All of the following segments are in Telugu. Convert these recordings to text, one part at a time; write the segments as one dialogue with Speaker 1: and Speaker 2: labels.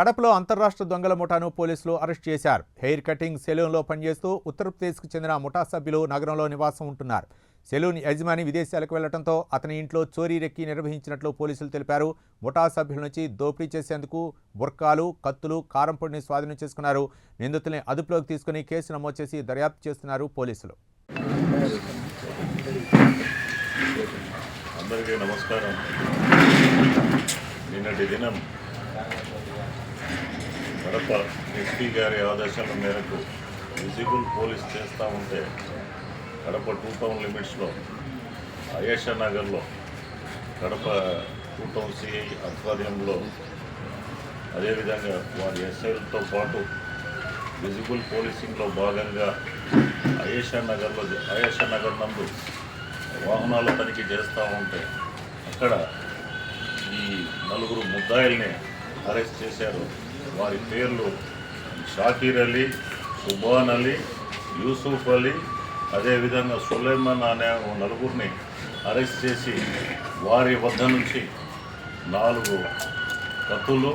Speaker 1: కడపలో అంతర్రాష్ట్ర దొంగల ముఠాను పోలీసులు అరెస్ట్ చేశారు. హెయిర్ కటింగ్ సెలూన్లో పనిచేస్తూ ఉత్తరప్రదేశ్కు చెందిన ముఠా సభ్యులు నగరంలో నివాసం ఉంటున్నారు. సెలూన్ యజమాని విదేశాలకు వెళ్ళడంతో అతని ఇంట్లో చోరీ రెక్కి నిర్వహించినట్లు పోలీసులు తెలిపారు. ముఠా సభ్యుల నుంచి దోపిడీ చేసేందుకు బుర్కాలు కత్తులు కారం పొడిని స్వాధీనం చేసుకున్నారు. నిందితుల్ని అదుపులోకి తీసుకుని కేసు నమోదు చేసి దర్యాప్తు చేస్తున్నారు పోలీసులు.
Speaker 2: అందరికీ నమస్కారం. నిన్నటి దినం కడప ఎస్పీ గారి ఆదేశాల మేరకు విజిబుల్ పోలీస్ చేస్తూ ఉంటే కడప టూ టౌన్ లిమిట్స్లో అయేషా నగర్లో కడప టూ టౌన్ సిఐ ఆధ్వర్యంలో అదేవిధంగా వారి ఎస్ఐలతో పాటు విజిబుల్ పోలీసింగ్లో భాగంగా అయేషా నగర్లో అయేషా నగర్ నందు వాహనాల తనిఖీ చేస్తూ ఉంటే అక్కడ ఈ నలుగురు ముద్దాయిల్ని అరెస్ట్ చేశారు. వారి పేర్లు షాకీర్ అలీ సుబాన్ అలీ యూసుఫ్ అలీ అదేవిధంగా సులేమాన్ అనే నలుగురిని అరెస్ట్ చేసి వారి వద్ద నుంచి నాలుగు కత్తులు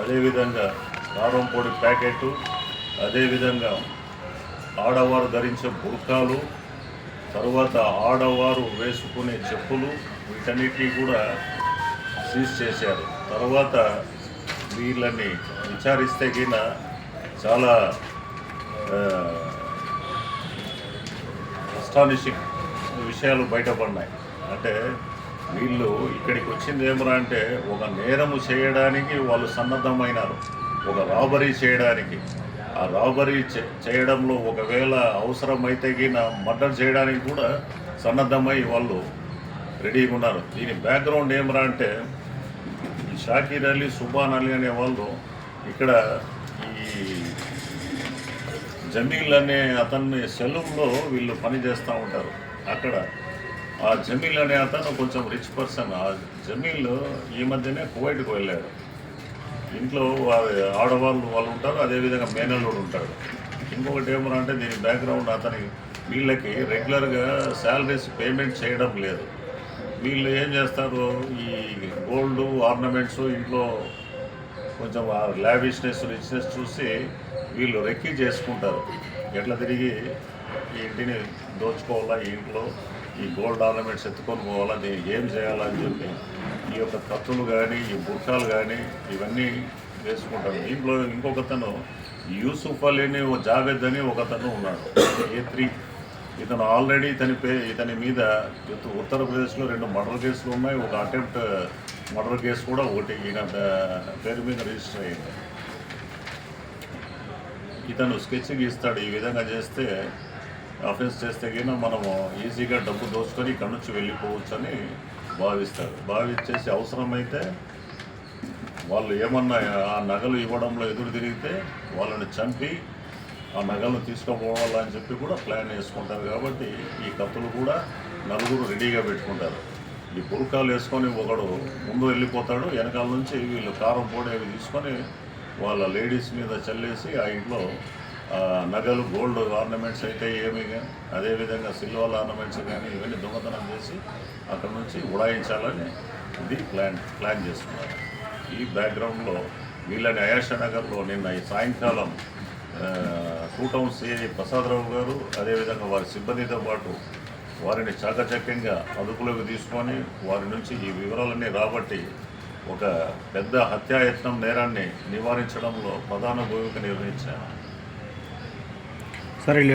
Speaker 2: అదేవిధంగా కారం పొడి ప్యాకెట్ అదేవిధంగా ఆడవారు ధరించే బుర్కాలు తరువాత ఆడవారు వేసుకునే చెప్పులు వీటన్నిటినీ కూడా సీజ్ చేశారు. తర్వాత వీళ్ళని విచారిస్తే గిన చాలా అస్టానిషింగ్ విషయాలు బయటపడినాయి. అంటే వీళ్ళు ఇక్కడికి వచ్చింది ఏమరా అంటే ఒక నేరము చేయడానికి వాళ్ళు సన్నద్ధమైనారు. ఒక రాబరీ చేయడానికి. ఆ రాబరీ చేయడంలో ఒకవేళ అవసరమైతే గిన మర్డర్ చేయడానికి కూడా సన్నద్ధమై వాళ్ళు రెడీగా ఉన్నారు. దీని బ్యాక్గ్రౌండ్ ఏమరా అంటే షాకీర్ అలీ సుబాన్ అలీ అనే వాళ్ళు ఇక్కడ ఈ జమీల్ అనే అతన్ని సెలూన్లో వీళ్ళు పని చేస్తూ ఉంటారు. అక్కడ ఆ జమీల్ అనే అతను కొంచెం రిచ్ పర్సన్ ఆ జమీల్ ఈ మధ్యనే కువైట్కి వెళ్ళాడు. ఇంట్లో ఆడవాళ్ళు వాళ్ళు ఉంటారు అదేవిధంగా మేనల్లుడు ఉంటాడు. ఇంకొకటి ఏమన్నా అంటే దీని బ్యాక్గ్రౌండ్ అతని వీళ్ళకి రెగ్యులర్గా శాలరీస్ పేమెంట్ చేయడం లేదు. వీళ్ళు ఏం చేస్తారు? ఈ గోల్డ్ ఆర్నమెంట్స్ ఇంట్లో కొంచెం లావిష్నెస్ రిచ్నెస్ చూసి వీళ్ళు రెక్కి చేసుకుంటారు. ఎట్లా తిరిగి ఈ ఇంటిని దోచుకోవాలా? ఈ ఇంట్లో ఈ గోల్డ్ ఆర్నమెంట్స్ ఎత్తుకొని పోవాలా? దీనికి ఏం చేయాలని చెప్పి ఈ యొక్క కత్తులు కానీ ఈ బుర్కాలు కానీ ఇవన్నీ వేసుకుంటారు. దీంట్లో ఇంకొకతను యూసుఫ్ అలీని ఓ జావేద్ అని ఒకతను ఉన్నాడు. ఏ త్రీ ఇతను ఆల్రెడీ ఇతని పే ఇతని మీద ఉత్తరప్రదేశ్లో రెండు మర్డర్ కేసులు ఉన్నాయి. ఒక అటెంప్ట్ మర్డర్ కేసు కూడా ఒకటి ఈయన పేరు మీద రిజిస్టర్ అయింది ఇతను స్కెచ్ గీస్తాడు ఈ విధంగా చేస్తే అఫెన్స్ చేస్తే గిన మనము ఈజీగా డబ్బు దోచుకొని ఇక్కడ నుంచి వెళ్ళిపోవచ్చు అని భావిస్తారు. భావించేసి అవసరమైతే వాళ్ళు ఏమన్నా ఆ నగలు ఇవ్వడంలో ఎదురు తిరిగితే వాళ్ళని చంపి ఆ నగలు తీసుకుపోవాలని చెప్పి కూడా ప్లాన్ వేసుకుంటారు కాబట్టి ఈ కత్తులు కూడా నలుగురు రెడీగా పెట్టుకుంటారు. ఈ పుల్కాలు వేసుకొని ఒకడు ముందు వెళ్ళిపోతాడు వెనకాల నుంచి వీళ్ళు కారం పొడి అవి తీసుకొని వాళ్ళ లేడీస్ మీద చల్లేసి ఆ ఇంట్లో నగలు గోల్డ్ ఆర్నమెంట్స్ అయితే ఏమి కానీ అదేవిధంగా సిల్వర్ ఆర్నమెంట్స్ కానీ ఇవన్నీ దొంగతనం చేసి అక్కడ నుంచి ఉడాయించాలని ఇది ప్లాన్ ప్లాన్ చేస్తున్నారు ఈ బ్యాక్గ్రౌండ్లో వీళ్ళని అయాష నగర్లో నిన్న ఈ సాయంకాలం టూ శ్రీ సిఐ ప్రసాదరావు గారు అదేవిధంగా వారి సిబ్బందితో పాటు వారిని చాకచక్యంగా అదుపులోకి తీసుకొని వారి నుంచి ఈ వివరాలన్నీ రాబట్టి ఒక పెద్ద హత్యాయత్నం నేరాన్ని నివారించడంలో ప్రధాన భూమిక నిర్వహించారు.
Speaker 3: సరే